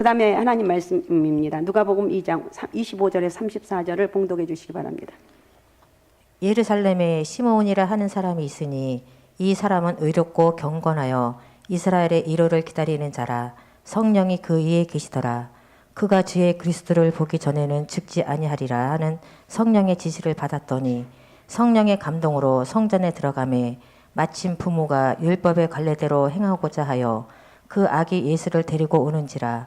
그 다음에 하나님 말씀입니다. 누가복음 2장 25절에 34절을 봉독해 주시기 바랍니다. 예루살렘에 시므온이라 하는 사람이 있으니 이 사람은 의롭고 경건하여 이스라엘의 이로를 기다리는 자라 성령이 그 위에 계시더라 그가 주의 그리스도를 보기 전에는 죽지 아니하리라 하는 성령의 지시를 받았더니 성령의 감동으로 성전에 들어가매 마침 부모가 율법의 관례대로 행하고자 하여 그 아기 예수를 데리고 오는지라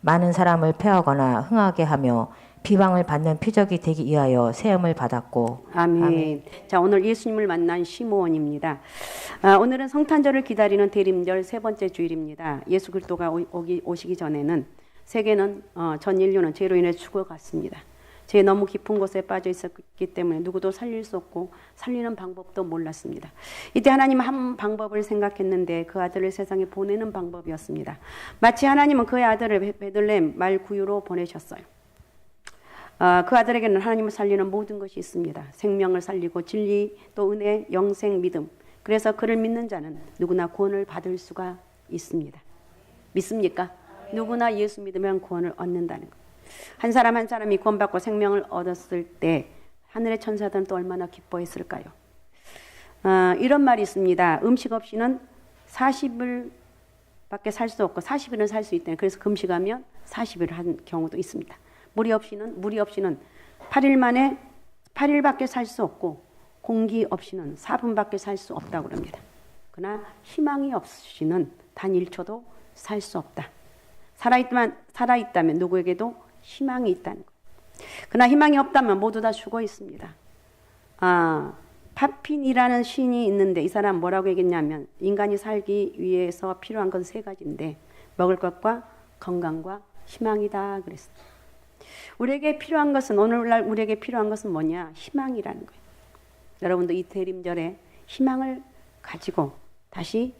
많은 사람을 패하거나 흥하게 하며 비방을 받는 표적이 되기 위하여 세움을 받았고 아멘. 자, 오늘 예수님을 만난 시므온입니다. 아, 오늘은 성탄절을 기다리는 대림절 세 번째 주일입니다. 예수 그리스도가 오- 오기, 오시기 전에는 세계는 어, 전 인류는 죄로 인해 죽어갔습니다. 죄 너무 깊은 곳에 빠져 있었기 때문에 누구도 살릴 수 없고 살리는 방법도 몰랐습니다. 이때 하나님은 한 방법을 생각했는데 그 아들을 세상에 보내는 방법이었습니다. 마치 하나님은 그의 아들을 베- 베들레헴 말구유로 보내셨어요. 아, 그 아들에게는 하나님을 살리는 모든 것이 있습니다. 생명을 살리고 진리 또 은혜, 영생, 믿음. 그래서 그를 믿는 자는 누구나 구원을 받을 수가 있습니다. 믿습니까? 누구나 예수 믿으면 구원을 얻는다는 것. 한 사람 한 사람이 구원받고 생명을 얻었을 때 하늘의 천사들은 또 얼마나 기뻐했을까요? 아, 이런 말이 있습니다. 음식 없이는 40일 밖에 살 수 없고 40일은 살 수 있다. 그래서 금식하면 40일을 한 경우도 있습니다. 물이 없이는 물이 없이는 8일 만에 8일밖에 살 수 없고 공기 없이는 4분밖에 살 수 없다고 그럽니다. 그러나 희망이 없이는 단 1초도 살 수 없다. 살아있다면 살아있다면 누구에게도 희망이 있다는 것. 그러나 희망이 없다면 모두 다 죽어 있습니다. 아, 파핀이라는 시인이 있는데 이 사람 뭐라고 얘기했냐면 인간이 살기 위해서 필요한 건 세 가지인데 먹을 것과 건강과 희망이다 그랬어요. 우리에게 필요한 것은 오늘날 우리에게 필요한 것은 뭐냐? 희망이라는 거예요. 여러분도 이 대림절에 희망을 가지고 다시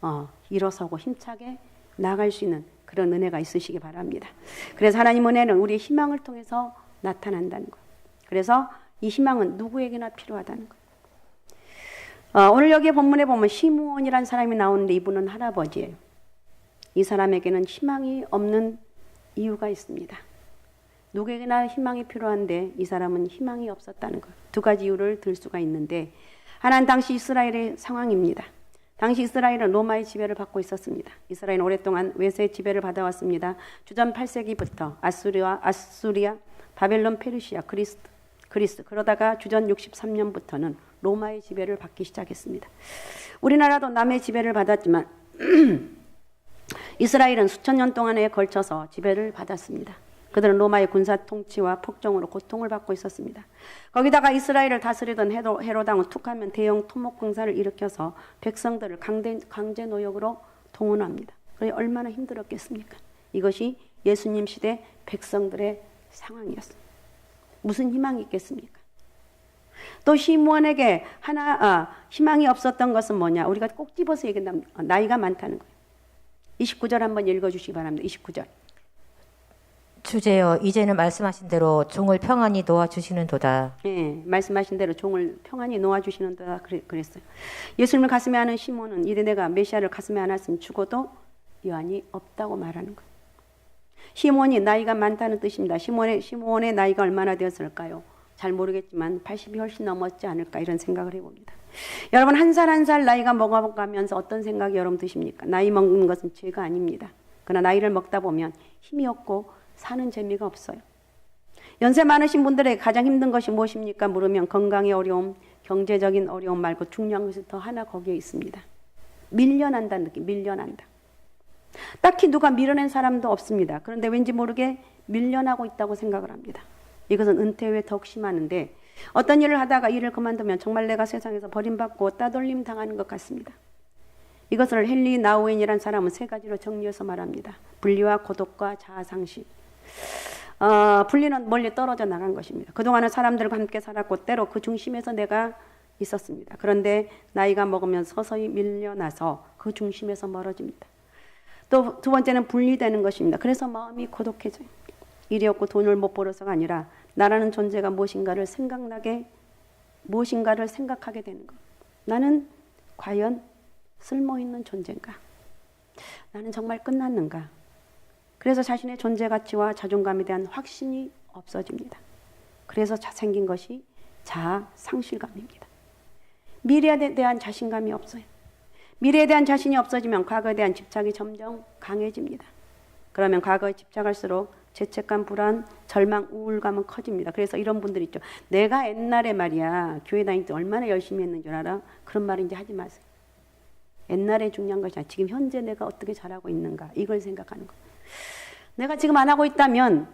어, 일어서고 힘차게 나아갈 수 있는 그런 은혜가 있으시기 바랍니다. 그래서 하나님 은혜는 우리의 희망을 통해서 나타난다는 거예요. 그래서 이 희망은 누구에게나 필요하다는 거예요. 어, 오늘 여기 본문에 보면 시므온이라는 사람이 나오는데 이분은 할아버지예요. 이 사람에게는 희망이 없는 이유가 있습니다. 누구에게나 희망이 필요한데 이 사람은 희망이 없었다는 것. 두 가지 이유를 들 수가 있는데 하나는 당시 이스라엘의 상황입니다. 당시 이스라엘은 로마의 지배를 받고 있었습니다. 이스라엘은 오랫동안 외세의 지배를 받아왔습니다. 주전 8세기부터 아수리아, 아수리아, 바벨론, 페르시아, 그리스, 그리스 그러다가 주전 63년부터는 로마의 지배를 받기 시작했습니다. 우리나라도 남의 지배를 받았지만 이스라엘은 수천 년 동안에 걸쳐서 지배를 받았습니다. 그들은 로마의 군사 통치와 폭정으로 고통을 받고 있었습니다. 거기다가 이스라엘을 다스리던 헤로, 헤로당은 툭하면 대형 토목 공사를 일으켜서 백성들을 강대, 강제 노역으로 동원합니다. 그래 얼마나 힘들었겠습니까? 이것이 예수님 시대 백성들의 상황이었습니다. 무슨 희망이 있겠습니까? 또 시므온에게 하나 아, 희망이 없었던 것은 뭐냐? 우리가 꼭 집어서 얘기한다면 나이가 많다는 거예요. 29절 한번 읽어 주시기 바랍니다. 29절. 주제여 이제는 말씀하신 대로 종을 평안히 놓아 주시는 도다 예, 말씀하신 대로 종을 평안히 놓아주시는다 그랬어요. 예수님을 가슴에 안은 시몬은 이래 내가 메시아를 가슴에 안았으면 죽어도 여한이 없다고 말하는 거예요. 시몬이 나이가 많다는 뜻입니다. 시몬의, 시몬의 나이가 얼마나 되었을까요? 잘 모르겠지만 80이 훨씬 넘었지 않을까 이런 생각을 해봅니다. 여러분 한 살 한 살 나이가 먹어가면서 어떤 생각이 여러분 드십니까? 나이 먹는 것은 죄가 아닙니다. 그러나 나이를 먹다 보면 힘이 없고 사는 재미가 없어요. 연세 많으신 분들에게 가장 힘든 것이 무엇입니까? 물으면 건강의 어려움, 경제적인 어려움 말고 중요한 것이 더 하나 거기에 있습니다. 밀려난다는 느낌, 밀려난다. 딱히 누가 밀어낸 사람도 없습니다. 그런데 왠지 모르게 밀려나고 있다고 생각을 합니다. 이것은 은퇴 후에 더욱 심하는데 어떤 일을 하다가 일을 그만두면 정말 내가 세상에서 버림받고 따돌림 당하는 것 같습니다. 이것을 헨리 나우엔이라는 사람은 세 가지로 정리해서 말합니다. 분리와 고독과 자아상실. 어, 분리는 멀리 떨어져 나간 것입니다. 그동안은 사람들과 함께 살았고 때로 그 중심에서 내가 있었습니다. 그런데 나이가 먹으면 서서히 밀려나서 그 중심에서 멀어집니다. 또 두 번째는 분리되는 것입니다. 그래서 마음이 고독해져요. 일이 없고 돈을 못 벌어서가 아니라 나라는 존재가 무엇인가를 생각나게 무엇인가를 생각하게 되는 것. 나는 과연 쓸모 있는 존재인가? 나는 정말 끝났는가? 그래서 자신의 존재 가치와 자존감에 대한 확신이 없어집니다. 그래서 자- 생긴 것이 자아 상실감입니다. 미래에 대한 자신감이 없어요. 미래에 대한 자신이 없어지면 과거에 대한 집착이 점점 강해집니다. 그러면 과거에 집착할수록 죄책감, 불안, 절망, 우울감은 커집니다. 그래서 이런 분들 있죠. 내가 옛날에 말이야 교회 다닐 때 얼마나 열심히 했는 줄 알아? 그런 말 이제 하지 마세요. 옛날에 중요한 것이 아니라 지금 현재 내가 어떻게 잘하고 있는가 이걸 생각하는 거. 내가 지금 안 하고 있다면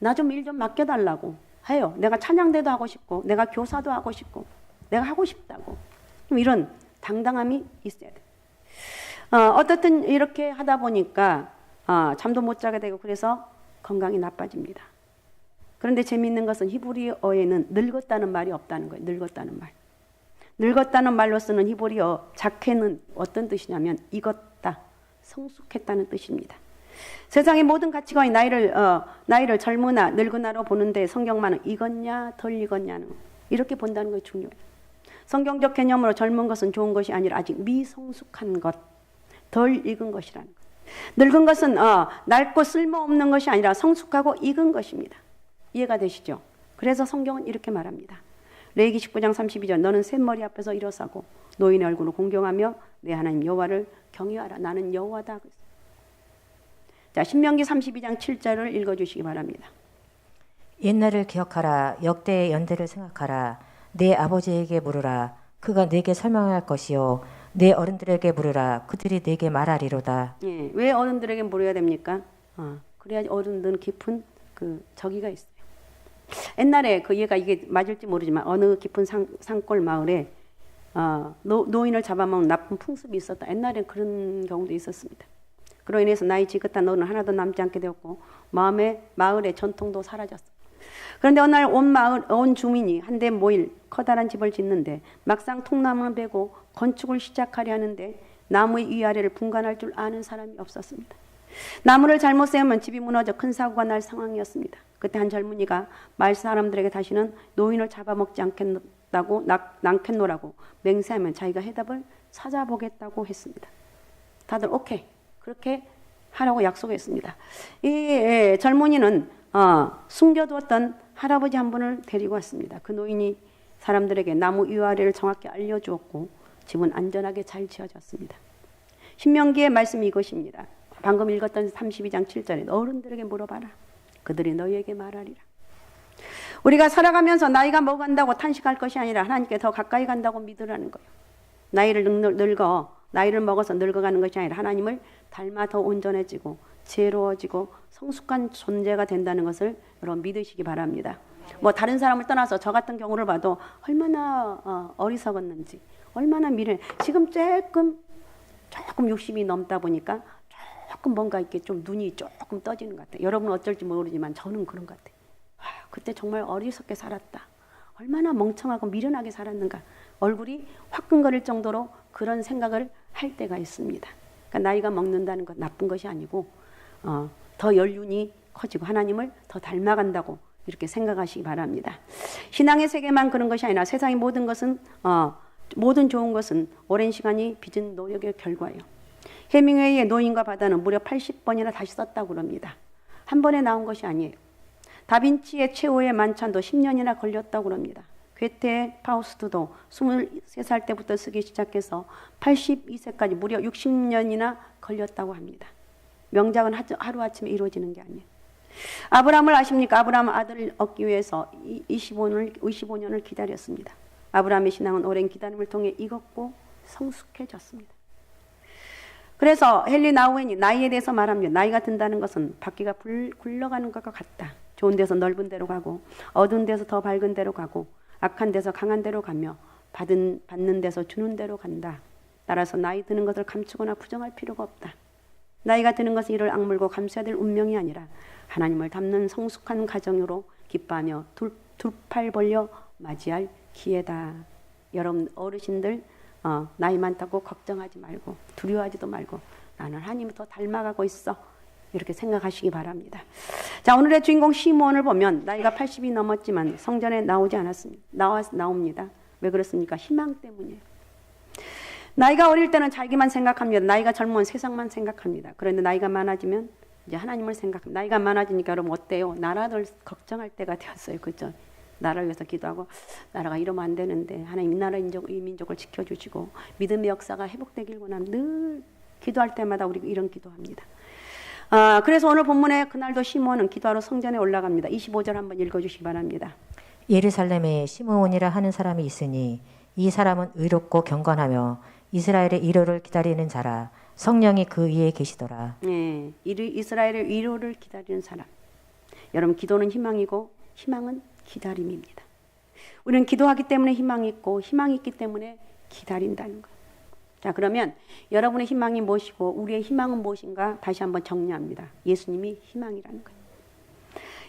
나 좀일좀 맡겨달라고 해요. 내가 찬양대도 하고 싶고 내가 교사도 하고 싶고 내가 하고 싶다고 좀 이런 당당함이 있어야 돼. 어, 어떻든 이렇게 하다 보니까 어, 잠도 못 자게 되고 그래서 건강이 나빠집니다. 그런데 재미있는 것은 히브리어에는 늙었다는 말이 없다는 거예요. 늙었다는 말. 늙었다는 말로 쓰는 히브리어 자케는 어떤 뜻이냐면 익었다, 성숙했다는 뜻입니다. 세상의 모든 가치관이 나이를 어, 나이를 젊으나 늙으나로 보는데 성경만은 익었냐 덜 익었냐는 이렇게 본다는 것이 중요해요. 성경적 개념으로 젊은 것은 좋은 것이 아니라 아직 미성숙한 것, 덜 익은 것이라는 것. 늙은 것은 어, 낡고 쓸모없는 것이 아니라 성숙하고 익은 것입니다. 이해가 되시죠? 그래서 성경은 이렇게 말합니다. 레이기 19장 32절 너는 샘머리 앞에서 일어서고 노인의 얼굴을 공경하며 내 하나님 여호와를 경외하라 나는 여호와다. 자 신명기 32장 7절을 읽어 주시기 바랍니다. 옛날을 기억하라 역대의 연대를 생각하라 내 아버지에게 물으라 그가 내게 설명할 것이요 내 어른들에게 물으라 그들이 내게 말하리로다 예, 왜 어른들에게 물어야 됩니까? 어, 그래야 어른들은 깊은 그 저기가 있어요. 옛날에 그 얘가 이게 맞을지 모르지만 어느 깊은 산, 산골 마을에 어, 노, 노인을 잡아먹는 나쁜 풍습이 있었다. 옛날에 그런 경우도 있었습니다. 그로 인해서 나이 지긋한 노는 하나도 남지 않게 되었고 마음의 마을의 전통도 사라졌어. 그런데 어느 날 온 마을 온 주민이 한데 모일 커다란 집을 짓는데 막상 통나무는 베고 건축을 시작하려 하는데 나무의 위아래를 분간할 줄 아는 사람이 없었습니다. 나무를 잘못 세우면 집이 무너져 큰 사고가 날 상황이었습니다. 그때 한 젊은이가 마을 사람들에게 다시는 노인을 잡아먹지 않겠다고 낙- 낳겠노라고 맹세하면 자기가 해답을 찾아보겠다고 했습니다. 다들 오케이 그렇게 하라고 약속했습니다. 이 예, 젊은이는 어, 숨겨두었던 할아버지 한 분을 데리고 왔습니다. 그 노인이 사람들에게 나무 위아래를 정확히 알려주었고 집은 안전하게 잘 지어졌습니다. 신명기의 말씀이 이것입니다. 방금 읽었던 32장 7절에 어른들에게 물어봐라. 그들이 너희에게 말하리라. 우리가 살아가면서 나이가 먹어간다고 탄식할 것이 아니라 하나님께 더 가까이 간다고 믿으라는 거예요. 나이를 늙- 늙어 나이를 먹어서 늙어가는 것이 아니라 하나님을 닮아 더 온전해지고 지혜로워지고 성숙한 존재가 된다는 것을 여러분 믿으시기 바랍니다. 뭐 다른 사람을 떠나서 저 같은 경우를 봐도 얼마나 어, 어리석었는지 얼마나 미래 지금 조금 조금 60이 넘다 보니까 조금 뭔가 이렇게 좀 눈이 조금 떠지는 것 같아요. 여러분은 어쩔지 모르지만 저는 그런 것 같아요. 와, 그때 정말 어리석게 살았다. 얼마나 멍청하고 미련하게 살았는가. 얼굴이 화끈거릴 정도로 그런 생각을 할 때가 있습니다. 그러니까 나이가 먹는다는 것 나쁜 것이 아니고 어, 더 연륜이 커지고 하나님을 더 닮아간다고 이렇게 생각하시기 바랍니다. 신앙의 세계만 그런 것이 아니라 세상의 모든 것은 어, 모든 좋은 것은 오랜 시간이 빚은 노력의 결과예요. 해밍웨이의 노인과 바다는 무려 80번이나 다시 썼다고 그럽니다. 한 번에 나온 것이 아니에요. 다빈치의 최후의 만찬도 10년이나 걸렸다고 그럽니다. 괴테 파우스트도 23살 때부터 쓰기 시작해서 82세까지 무려 60년이나 걸렸다고 합니다. 명작은 하루아침에 이루어지는 게 아니에요. 아브라함을 아십니까? 아브라함은 아들을 얻기 위해서 25년을, 25년을 기다렸습니다. 아브라함의 신앙은 오랜 기다림을 통해 익었고 성숙해졌습니다. 그래서 헨리 나우엔이 나이에 대해서 말합니다. 나이가 든다는 것은 바퀴가 불, 굴러가는 것과 같다. 좋은 데서 넓은 데로 가고 어두운 데서 더 밝은 데로 가고 악한 데서 강한 데로 가며 받은, 받는 데서 주는 데로 간다. 따라서 나이 드는 것을 감추거나 부정할 필요가 없다. 나이가 드는 것은 이를 악물고 감수해야 될 운명이 아니라 하나님을 닮는 성숙한 가정으로 기뻐하며 두팔 벌려 맞이할 기회다. 여러분 어르신들 어, 나이 많다고 걱정하지 말고 두려워하지도 말고 나는 하나님을 더 닮아가고 있어. 이렇게 생각하시기 바랍니다. 자, 오늘의 주인공 시몬을 보면 나이가 80이 넘었지만 성전에 나오지 않았습니다. 나와 나옵니다. 왜 그렇습니까? 희망 때문이에요. 나이가 어릴 때는 자기만 생각합니다. 나이가 젊으면 세상만 생각합니다. 그런데 나이가 많아지면 이제 하나님을 생각합니다. 나이가 많아지니까 여러분 어때요? 나라를 걱정할 때가 되었어요. 그죠? 나라를 위해서 기도하고 나라가 이러면 안 되는데 하나님 이 나라 인족, 이 민족을 지켜주시고 믿음의 역사가 회복되길 원하면 늘 기도할 때마다 우리 이런 기도합니다. 아, 그래서 오늘 본문에 그날도 시몬은 기도하러 성전에 올라갑니다. 25절 한번 읽어주시기 바랍니다. 예루살렘에 시므온이라 하는 사람이 있으니 이 사람은 의롭고 경건하며 이스라엘의 위로를 기다리는 자라 성령이 그 위에 계시더라. 예, 이르- 이스라엘의 위로를 기다리는 사람. 여러분 기도는 희망이고 희망은 기다림입니다. 우리는 기도하기 때문에 희망이 있고 희망이 있기 때문에 기다린다는 거예요. 자 그러면 여러분의 희망이 무엇이고 우리의 희망은 무엇인가 다시 한번 정리합니다. 예수님이 희망이라는 거예요.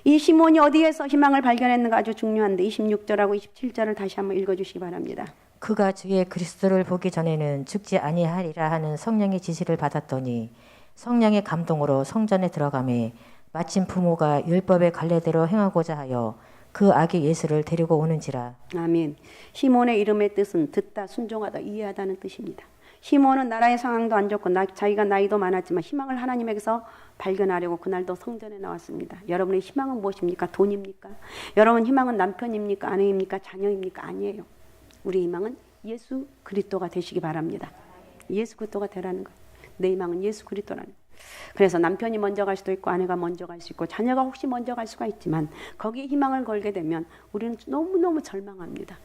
이 시몬이 어디에서 희망을 발견했는가 아주 중요한데 26절하고 27절을 다시 한번 읽어 주시기 바랍니다. 그가 주의 그리스도를 보기 전에는 죽지 아니하리라 하는 성령의 지시를 받았더니 성령의 감동으로 성전에 들어가매 마침 부모가 율법의 관례대로 행하고자 하여 그 아기 예수를 데리고 오는지라 아멘. 시몬의 이름의 뜻은 듣다, 순종하다, 이해하다는 뜻입니다. 시몬은 나라의 상황도 안 좋고 나, 자기가 나이도 많았지만 희망을 하나님에게서 발견하려고 그날도 성전에 나왔습니다. 여러분의 희망은 무엇입니까? 돈입니까? 여러분 희망은 남편입니까? 아내입니까? 자녀입니까? 아니에요. 우리 희망은 예수 그리스도가 되시기 바랍니다. 예수 그리스도가 되라는 거예요. 내 희망은 예수 그리스도라는 거예요. 그래서 남편이 먼저 갈 수도 있고 아내가 먼저 갈 수 있고 자녀가 혹시 먼저 갈 수가 있지만 거기에 희망을 걸게 되면 우리는 너무너무 절망합니다.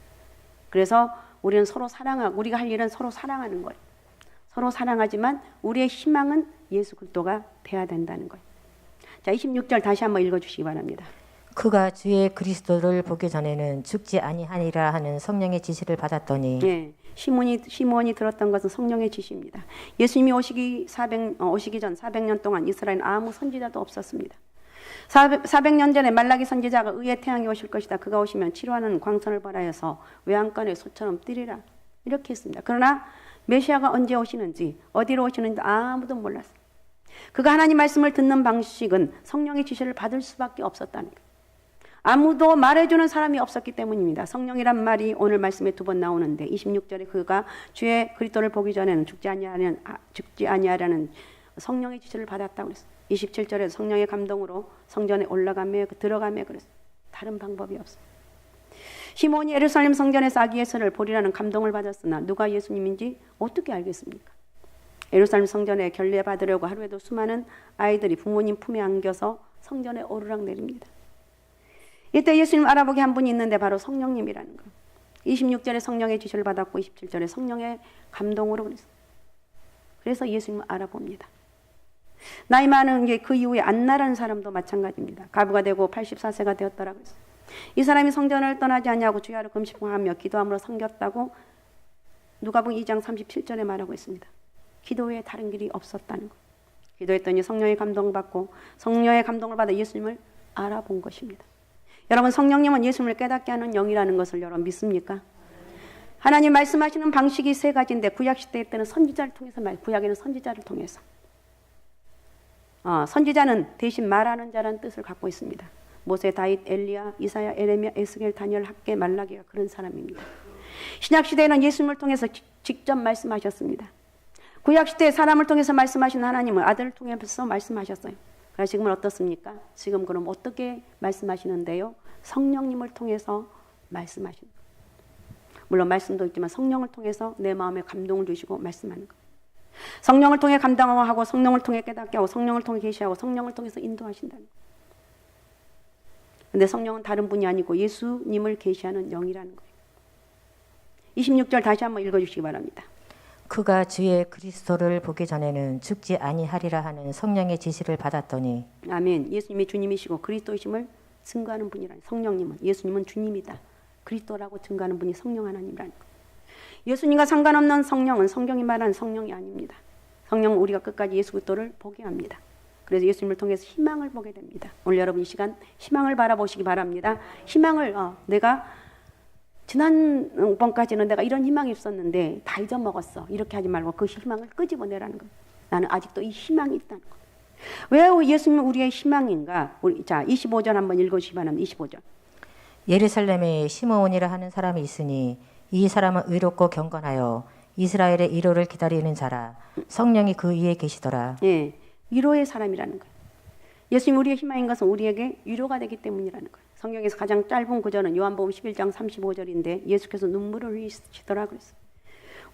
그래서 우리는 서로 사랑하고 우리가 할 일은 서로 사랑하는 거예요. 서로 사랑하지만 우리의 희망은 예수 그리스도가 돼야 된다는 거예요. 자, 26절 다시 한번 읽어 주시기 바랍니다. 그가 주의 그리스도를 보기 전에는 죽지 아니하니라 하는 성령의 지시를 받았더니 예. 시몬이 시몬이 들었던 것은 성령의 지시입니다. 예수님이 오시기 400 어, 오시기 전 400년 동안 이스라엘 아무 선지자도 없었습니다. 400, 400 년 전에 말라기 선지자가 의의 태양이 오실 것이다. 그가 오시면 치료하는 광선을 발하여서 외양간에 소처럼 뛰리라. 이렇게 했습니다. 그러나 메시아가 언제 오시는지 어디로 오시는지 아무도 몰랐어요. 그가 하나님 말씀을 듣는 방식은 성령의 지시를 받을 수밖에 없었다는 거예요. 아무도 말해주는 사람이 없었기 때문입니다. 성령이란 말이 오늘 말씀에 두 번 나오는데 26절에 그가 주의 그리스도를 보기 전에는 죽지 아니하는 아, 죽지 아니하라는 성령의 지시를 받았다고 그랬어요. 27절에 성령의 감동으로 성전에 올라가며 들어가며 그랬어요. 다른 방법이 없어요. 시몬이 예루살렘 성전에서 아기 예수를 보리라는 감동을 받았으나 누가 예수님인지 어떻게 알겠습니까? 예루살렘 성전에 결례 받으려고 하루에도 수많은 아이들이 부모님 품에 안겨서 성전에 오르락 내립니다. 이때 예수님 알아보게 한 분이 있는데 바로 성령님이라는 거. 26절에 성령의 지시를 받았고 27절에 성령의 감동으로 그랬어요. 그래서 예수님을 알아봅니다. 나이 많은 게 그 이후에 안나라는 사람도 마찬가지입니다. 가부가 되고 84세가 되었더라 그랬어요. 이 사람이 성전을 떠나지 않냐고 주야로 금식하며 기도함으로 섬겼다고 누가복음 2장 37절에 말하고 있습니다. 기도 외에 다른 길이 없었다는 거. 기도했더니 성령의 감동받고 성령의 감동을 받아 예수님을 알아본 것입니다. 여러분 성령님은 예수님을 깨닫게 하는 영이라는 것을 여러분 믿습니까? 하나님 말씀하시는 방식이 세 가지인데 구약 시대 때는 선지자를 통해서 말, 구약에는 선지자를 통해서. 어, 선지자는 대신 말하는 자라는 뜻을 갖고 있습니다. 모세, 다윗, 엘리야, 이사야, 에레미야, 에스겔, 다니엘, 학계, 말라기가 그런 사람입니다. 신약 시대에는 예수님을 통해서 지- 직접 말씀하셨습니다. 구약 시대 사람을 통해서 말씀하신 하나님은 아들을 통해서 말씀하셨어요. 그러나 지금은 어떻습니까? 지금 그럼 어떻게 말씀하시는데요? 성령님을 통해서 말씀하시는. 물론 말씀도 있지만 성령을 통해서 내 마음에 감동을 주시고 말씀하는 거예요. 성령을 통해 감당하고 성령을 통해 깨닫게 하고 성령을 통해 계시하고 성령을 통해서 인도하신다는 거예요. 근데 성령은 다른 분이 아니고 예수님을 계시하는 영이라는 거예요. 26절 다시 한번 읽어 주시기 바랍니다. 그가 주의 그리스도를 보기 전에는 죽지 아니하리라 하는 성령의 지시를 받았더니 아멘. 예수님이 주님이시고 그리스도이심을 증거하는 분이라. 성령님은 예수님은 주님이다. 그리스도라고 증거하는 분이 성령 하나님이라는 거. 예수님과 상관없는 성령은 성경이 말하는 성령이 아닙니다. 성령은 우리가 끝까지 예수 그리스도를 보게 합니다. 그래서 예수님을 통해서 희망을 보게 됩니다. 오늘 여러분 이 시간 희망을 바라보시기 바랍니다. 희망을 어, 내가 지난번까지는 내가 이런 희망이 있었는데 다 잊어먹었어. 이렇게 하지 말고 그 희망을 끄집어내라는 거예요. 나는 아직도 이 희망이 있다는 거예요. 왜 예수님은 우리의 희망인가? 우리, 자, 25절 한번 읽어 주시기 바랍니다. 25절. 예루살렘에 시므온이라 하는 사람이 있으니 이 사람은 의롭고 경건하여 이스라엘의 위로를 기다리는 자라 성령이 그 위에 계시더라 예, 위로의 사람이라는 거예요. 예수님 우리의 희망인 것은 우리에게 위로가 되기 때문이라는 거예요. 성경에서 가장 짧은 구절은 요한복음 11장 35절인데 예수께서 눈물을 흘리시더라 그랬어요.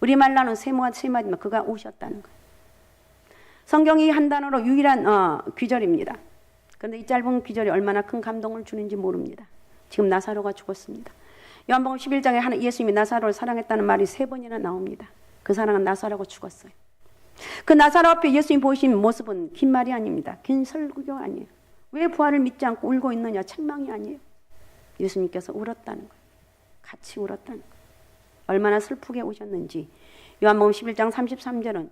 우리말로는 세모와 세마디만 그가 오셨다는 거예요. 성경이 한 단어로 유일한 어, 귀절입니다. 그런데 이 짧은 귀절이 얼마나 큰 감동을 주는지 모릅니다. 지금 나사로가 죽었습니다. 요한복음 11장에 하나 예수님이 나사로를 사랑했다는 말이 세 번이나 나옵니다. 그 사랑은 나사로가 죽었어요. 그 나사로 앞에 예수님 보신 모습은 긴 말이 아닙니다. 긴 설교 아니에요. 왜 부활을 믿지 않고 울고 있느냐? 책망이 아니에요. 예수님께서 울었다는 거예요. 같이 울었다는 거예요. 얼마나 슬프게 오셨는지. 요한복음 11장 33절은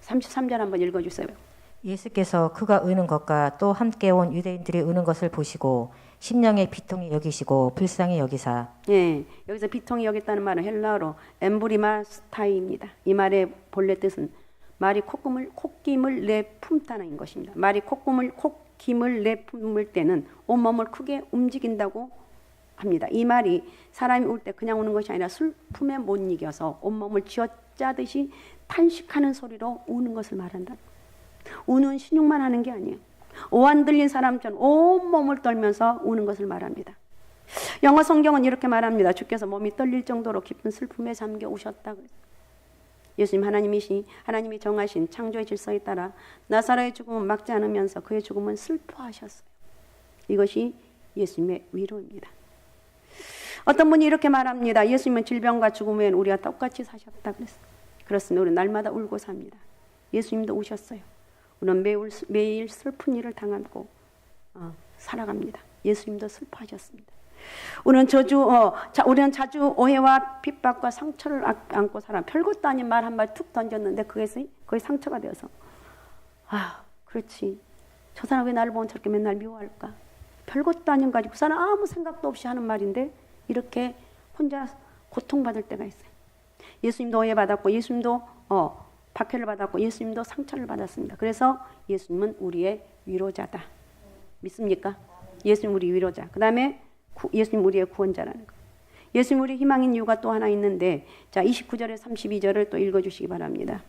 33절 한번 읽어 주세요. 예수께서 그가 의는 것과 또 함께 온 유대인들이 의는 것을 보시고 심령의 비통이 여기시고 불쌍히 여기사 예, 여기서 비통이 여겼다는 말은 헬라어로 엠브리마스타이입니다. 이 말의 본래 뜻은 말이 콧구멍을 콧김을 내품다는 것입니다. 말이 콧구멍을 콧김을 내품을 때는 온몸을 크게 움직인다고 합니다. 이 말이 사람이 울 때 그냥 우는 것이 아니라 슬픔에 못 이겨서 온몸을 쥐어짜듯이 탄식하는 소리로 우는 것을 말한다. 우는 신용만 하는 게 아니에요. 오한 들린 사람처럼 온몸을 떨면서 우는 것을 말합니다. 영어 성경은 이렇게 말합니다. 주께서 몸이 떨릴 정도로 깊은 슬픔에 잠겨 오셨다. 예수님 하나님이시 하나님이 정하신 창조의 질서에 따라 나사로의 죽음은 막지 않으면서 그의 죽음은 슬퍼하셨어요. 이것이 예수님의 위로입니다. 어떤 분이 이렇게 말합니다. 예수님은 질병과 죽음 외엔 우리와 똑같이 사셨다 그랬어요. 그렇습니다. 우리는 날마다 울고 삽니다. 예수님도 우셨어요. 우리는 매일, 매일 슬픈 일을 당하고 어, 살아갑니다. 예수님도 슬퍼하셨습니다. 우리는 저주, 어, 자, 우리는 자주 오해와 핍박과 상처를 안- 안고 살아. 별것도 아닌 말한말툭 던졌는데 그것이 거의 상처가 되어서 아, 그렇지. 저 사람 왜 나를 보면 저렇게 맨날 미워할까? 별것도 아닌 거 가지고 그 사람 아무 생각도 없이 하는 말인데 이렇게 혼자 고통받을 때가 있어요. 예수님도 오해받았고 예수님도 어, 박해를 받았고 예수님도 상처를 받았습니다. 그래서 예수님은 우리의 위로자다. 믿습니까? 예수님 우리 위로자. 그 다음에 예수님 우리의 구원자라는 거. 예수님 우리 희망인 이유가 또 하나 있는데 자 29절에 32절을 또 읽어주시기 바랍니다.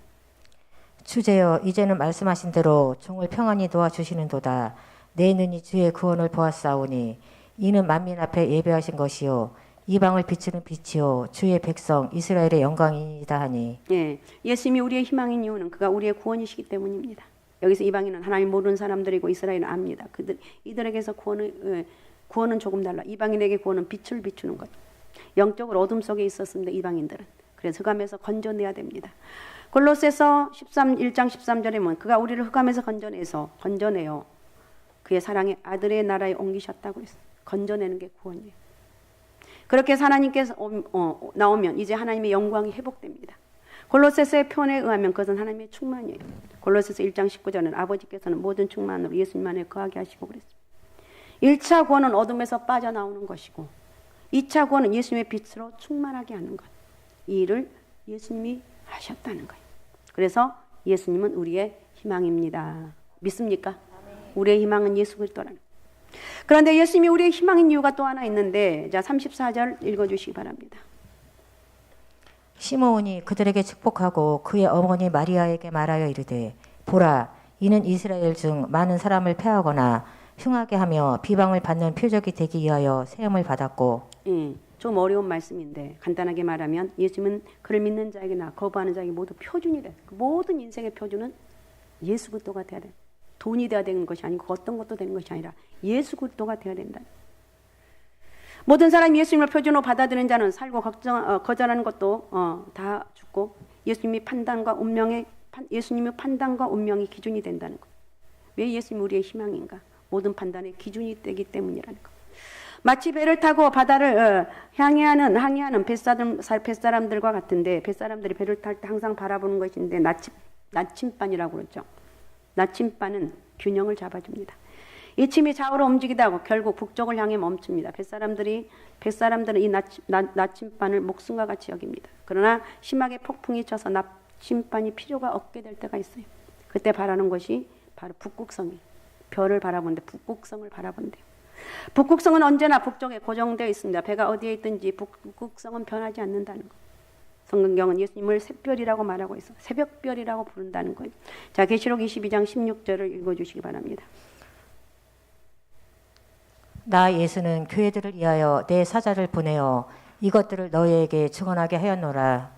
주제여 이제는 말씀하신 대로 종을 평안히 도와주시는도다 내 눈이 주의 구원을 보았사오니 이는 만민 앞에 예배하신 것이요 이방을 비추는 빛이요 주의 백성 이스라엘의 영광이다 하니 예, 예수님이 우리의 희망인 이유는 그가 우리의 구원이시기 때문입니다. 여기서 이방인은 하나님 모르는 사람들이고 이스라엘은 압니다. 그들 이들에게서 구원을 예, 구원은 조금 달라. 이방인에게 구원은 빛을 비추는 것. 영적으로 어둠 속에 있었습니다. 이방인들은. 그래서 흑암에서 건져내야 됩니다. 골로새서 13 1장 13절에 보면 그가 우리를 흑암에서 건져내서 건져내요. 그의 사랑의 아들의 나라에 옮기셨다고 했어요. 건져내는 게 구원이에요. 그렇게 하나님께서 오- 어, 나오면 이제 하나님의 영광이 회복됩니다. 골로새서의 표현에 의하면 그것은 하나님의 충만이에요. 골로새서 1장 19절은 아버지께서는 모든 충만으로 예수님 안에 거하게 하시고 그랬습니다. 1차 구원은 어둠에서 빠져나오는 것이고 2차 구원은 예수님의 빛으로 충만하게 하는 것. 이 일을 예수님이 하셨다는 거예요. 그래서 예수님은 우리의 희망입니다. 믿습니까? 우리의 희망은 예수 그리스도라는. 그런데 예수님이 우리의 희망인 이유가 또 하나 있는데 자 34절 읽어 주시기 바랍니다. 시므온이 그들에게 축복하고 그의 어머니 마리아에게 말하여 이르되 보라 이는 이스라엘 중 많은 사람을 패하거나 흉하게 하며 비방을 받는 표적이 되기 위하여 세움을 받았고 예, 좀 어려운 말씀인데 간단하게 말하면 예수님은 그를 믿는 자에게나 거부하는 자에게 모두 표준이래. 그 모든 인생의 표준은 예수 그리스도가 돼야 돼. 돈이 돼야 되는 것이 아니고 어떤 것도 되는 것이 아니라 예수 그리스도가 돼야 된다. 모든 사람이 예수님을 표준으로 받아들이는 자는 살고 걱정, 어, 거절하는 것도 어, 다 죽고 예수님이 판단과 운명의 판- 예수님의 판단과 운명이 기준이 된다는 것. 왜 예수님이 우리의 희망인가? 모든 판단의 기준이 되기 때문이라는 것. 마치 배를 타고 바다를 어, 향해하는 항해하는 뱃사람 살- 뱃사람들과 같은데 뱃사람들이 배를 탈 때 항상 바라보는 것인데 낯이 나침반이라고 그러죠. 나침반은 균형을 잡아줍니다. 이 침이 좌우로 움직이다 하고 결국 북쪽을 향해 멈춥니다. 뱃사람들이 뱃사람들은 이 나침, 나, 나침반을 목숨과 같이 여깁니다. 그러나 심하게 폭풍이 쳐서 나침반이 필요가 없게 될 때가 있어요. 그때 바라는 것이 바로 북극성이 별을 바라보는데 북극성을 바라본대요. 북극성은 언제나 북쪽에 고정되어 있습니다. 배가 어디에 있든지 북극성은 변하지 않는다는 거. 성경은 예수님을 새별이라고 말하고 있어. 새벽별이라고 부른다는 거예요. 자, 계시록 22장 16절을 읽어 주시기 바랍니다. 나 예수는 교회들을 위하여 내 사자를 보내어 이것들을 너희에게 증언하게 하였노라.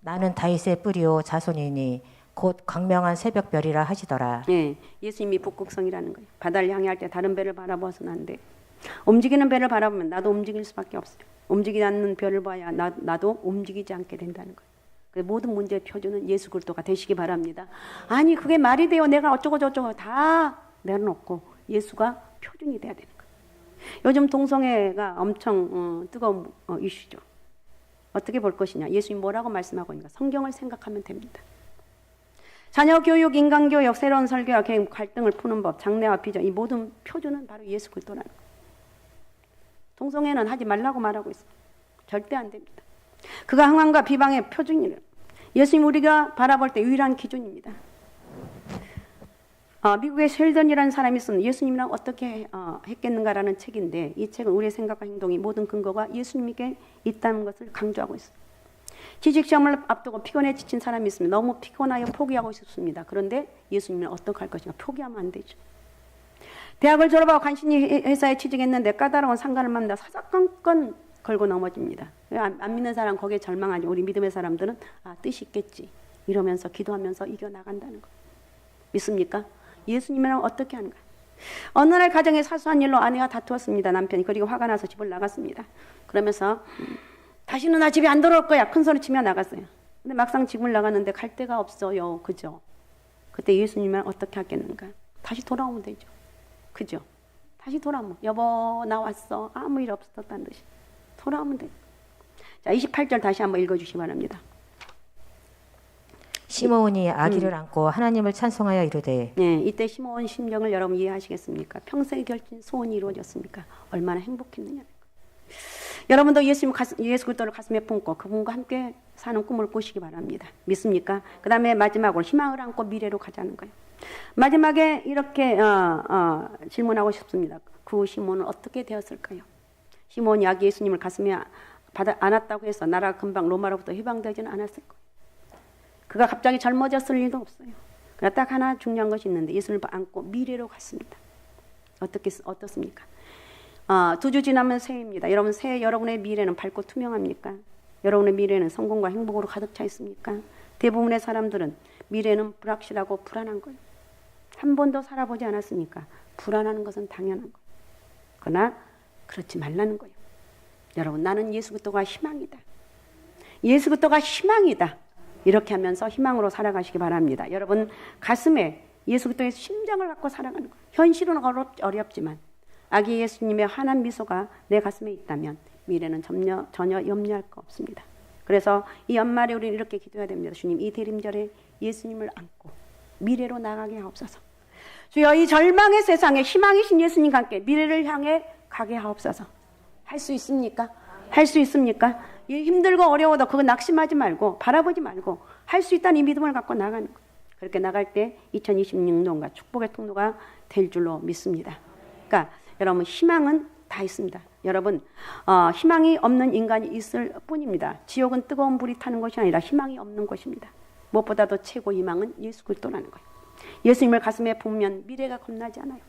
나는 다윗의 뿌리요 자손이니 곧 광명한 새벽별이라 하시더라. 예, 예수님이 북극성이라는 거예요. 바다를 향해할 때 다른 배를 바라봐서는 안 돼. 움직이는 배를 바라보면 나도 움직일 수밖에 없어요. 움직이지 않는 별을 봐야 나, 나도 움직이지 않게 된다는 거예요. 그래서 모든 문제의 표준은 예수 그리스도가 되시기 바랍니다. 아니 그게 말이 돼요. 내가 어쩌고 저쩌고 다 내려놓고 예수가 표준이 돼야 되는 거예요. 요즘 동성애가 엄청 어, 뜨거운 어, 이슈죠. 어떻게 볼 것이냐? 예수님 뭐라고 말씀하고 있는가? 성경을 생각하면 됩니다. 자녀 교육, 인간 교육, 새로운 설교와 계획, 갈등을 푸는 법, 장래와 비전 이 모든 표준은 바로 예수 그리스도라는 거예요. 동성애는 하지 말라고 말하고 있어요. 절대 안 됩니다. 그가 흥함과 비방의 표준이래요. 예수님 우리가 바라볼 때 유일한 기준입니다. 어, 미국의 셸던이라는 사람이 쓴 예수님이랑 어떻게 어, 했겠는가라는 책인데 이 책은 우리의 생각과 행동이 모든 근거가 예수님께 있다는 것을 강조하고 있어요. 취직 시험을 앞두고 피곤해 지친 사람이 있으면 너무 피곤하여 포기하고 싶습니다. 그런데 예수님은 어떻게 할 것인가 포기하면 안 되죠. 대학을 졸업하고 간신히 회사에 취직했는데 까다로운 상관을 만나 사사건건 걸고 넘어집니다. 안, 안 믿는 사람 거기에 절망하지. 우리 믿음의 사람들은 아 뜻이 있겠지 이러면서 기도하면서 이겨 나간다는 거. 믿습니까? 예수님이랑 어떻게 하는가? 어느 날 가정의 사소한 일로 아내와 다투었습니다. 남편이 그리고 화가 나서 집을 나갔습니다. 그러면서 음, 다시는 나 집에 안 들어올 거야. 큰 소리 치며 나갔어요. 근데 막상 집을 나갔는데 갈 데가 없어요. 그죠? 그때 예수님은 어떻게 하겠는가? 다시 돌아오면 되죠. 그죠? 다시 돌아오면 여보 나 왔어. 아무 일 없었다는 듯이 돌아오면 돼. 자 28절 다시 한번 읽어주시기 바랍니다. 시므온이 아기를 안고 하나님을 찬송하여 이르되 네, 이때 시몬 심정을 여러분 이해하시겠습니까? 평생의 결진 소원이 이루어졌습니까? 얼마나 행복했느냐. 여러분도 예수님 가슴, 예수 그리스도를 가슴에 품고 그분과 함께 사는 꿈을 꾸시기 바랍니다. 믿습니까? 그 다음에 마지막으로 희망을 안고 미래로 가자는 거예요. 마지막에 이렇게 어, 어, 질문하고 싶습니다. 그 시몬은 어떻게 되었을까요? 시몬이 아기 예수님을 가슴에 받아 안았다고 해서 나라가 금방 로마로부터 해방되지는 않았을 거예요. 그가 갑자기 젊어졌을 리도 없어요. 그러나 딱 하나 중요한 것이 있는데 예수를 안고 미래로 갔습니다. 어떻게 어떻습니까? 어, 두주 지나면 새해입니다. 여러분 새해 여러분의 미래는 밝고 투명합니까? 여러분의 미래는 성공과 행복으로 가득 차 있습니까? 대부분의 사람들은 미래는 불확실하고 불안한 거예요. 한 번도 살아보지 않았으니까 불안하는 것은 당연한 거예요. 그러나 그렇지 말라는 거예요. 여러분 나는 예수 그리스도가 희망이다. 예수 그리스도가 희망이다. 이렇게 하면서 희망으로 살아가시기 바랍니다. 여러분 가슴에 예수 그리스도의 심장을 갖고 살아가는 거예요. 현실은 어렵, 어렵지만 아기 예수님의 환한 미소가 내 가슴에 있다면 미래는 전혀, 전혀 염려할 거 없습니다. 그래서 이 연말에 우리는 이렇게 기도해야 됩니다. 주님 이 대림절에 예수님을 안고 미래로 나가게 하옵소서. 주여 이 절망의 세상에 희망이신 예수님과 함께 미래를 향해 가게 하옵소서. 할 수 있습니까? 할 수 있습니까? 이 힘들고 어려워도 그거 낙심하지 말고 바라보지 말고 할 수 있다는 이 믿음을 갖고 나가는 거. 그렇게 나갈 때 2026년과 축복의 통로가 될 줄로 믿습니다. 그러니까 여러분 희망은 다 있습니다. 여러분 어, 희망이 없는 인간이 있을 뿐입니다. 지옥은 뜨거운 불이 타는 것이 아니라 희망이 없는 것입니다. 무엇보다도 최고 희망은 예수 그리스도라는 거예요. 예수님을 가슴에 품으면 미래가 겁나지 않아요.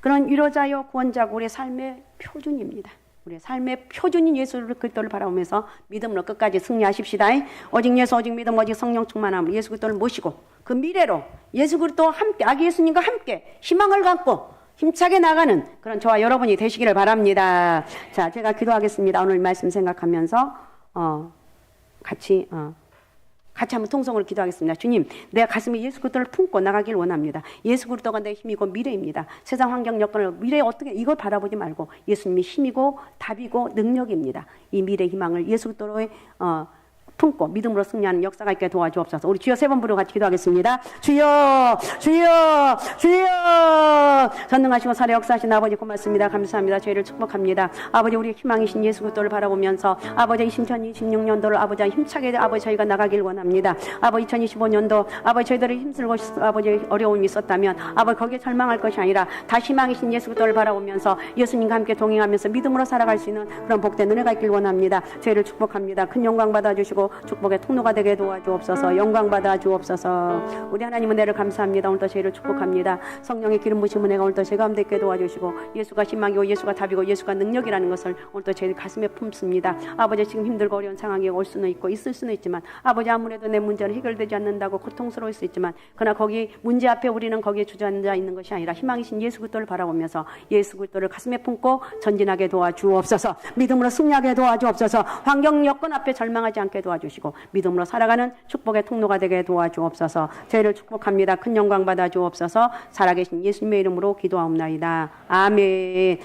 그런 위로자요 구원자고 우리의 삶의 표준입니다. 우리의 삶의 표준인 예수 그리스도를 바라보면서 믿음으로 끝까지 승리하십시다. 오직 예수, 오직 믿음, 오직 성령 충만함으로 예수 그리스도를 모시고 그 미래로 예수 그리스도와 함께 아기 예수님과 함께 희망을 갖고 힘차게 나가는 그런 저와 여러분이 되시기를 바랍니다. 자, 제가 기도하겠습니다. 오늘 말씀 생각하면서 어, 같이 어, 같이 한번 통성으로 기도하겠습니다. 주님, 내 가슴에 예수 그리스도를 품고 나가길 원합니다. 예수 그리스도가 내 힘이고 미래입니다. 세상 환경 여건을 미래에 어떻게 이걸 바라보지 말고 예수님이 힘이고 답이고 능력입니다. 이 미래 희망을 예수 그리스도의 어, 품고 믿음으로 승리하는 역사가 있게 도와주옵소서. 우리 주여 세 번 부르고 같이 기도하겠습니다. 주여, 주여, 주여. 전능하시고 살아 역사하신 아버지 고맙습니다. 감사합니다. 저희를 축복합니다. 아버지 우리 희망이신 예수 그리스도를 바라보면서 아버지 2026년도를 아버지 힘차게 아버지 저희가 나가길 원합니다. 아버지 2025년도 아버지 저희들이 힘들고 있- 아버지 어려움이 있었다면 아버지 거기에 절망할 것이 아니라 다시 희망이신 예수 그리스도를 바라보면서 예수님과 함께 동행하면서 믿음으로 살아갈 수 있는 그런 복된 은혜가 있길 원합니다. 저희를 축복합니다. 큰 영광 받아 주시고 축복의 통로가 되게 도와주옵소서. 영광 받아 주옵소서. 우리 하나님 은혜를 감사합니다. 오늘도 저희를 축복합니다. 성령의 기름 부심 은혜가 오늘도 제 가운데 있게 도와주시고 예수가 희망이고 예수가 답이고 예수가 능력이라는 것을 오늘도 저희 가슴에 품습니다. 아버지 지금 힘들고 어려운 상황이 올 수는 있고 있을 수는 있지만 아버지 아무래도 내 문제는 해결되지 않는다고 고통스러울 수 있지만 그러나 거기 문제 앞에 우리는 거기에 주저앉아 있는 것이 아니라 희망이신 예수 그리스도를 바라보면서 예수 그리스도를 가슴에 품고 전진하게 도와주옵소서. 믿음으로 승리하게 도와주옵소서. 환경 여건 앞에 절망하지 않게 도와주시고 믿음으로 살아가는 축복의 통로가 되게 도와주옵소서. 저희를 축복합니다. 큰 영광 받아 주옵소서. 살아계신 예수님의 이름으로 기도하옵나이다. 아멘.